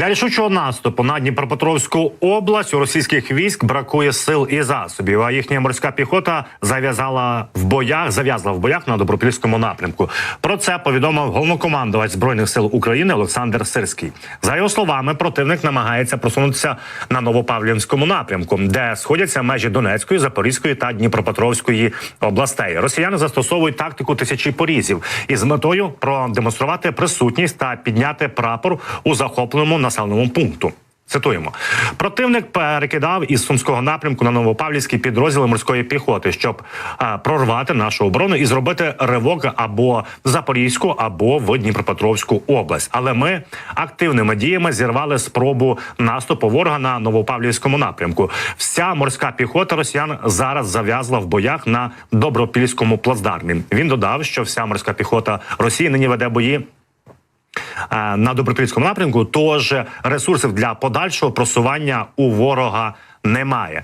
Для рішучого наступу на Дніпропетровську область у російських військ бракує сил і засобів. А їхня морська піхота зав'язала в боях, зав'язла в боях на добропільському напрямку. Про це повідомив головнокомандувач збройних сил України Олександр Сирський. За його словами, противник намагається просунутися на Новопавлівському напрямку, де сходяться межі Донецької, Запорізької та Дніпропетровської областей. Росіяни застосовують тактику тисячі порізів із метою продемонструвати присутність та підняти прапор у захопленому населеному пункту. Цитуємо, противник перекидав із сумського напрямку на Новопавлівський підрозділи морської піхоти, щоб а, прорвати нашу оборону і зробити ривок або в Запорізьку, або в Дніпропетровську область. Але ми активними діями зірвали спробу наступу ворога на Новопавлівському напрямку. Вся морська піхота росіян зараз зав'язла в боях на добропільському плацдармі. Він додав, що вся морська піхота Росії нині веде бої е, на добропільському напрямку. Тож ресурсів для подальшого просування у ворога немає.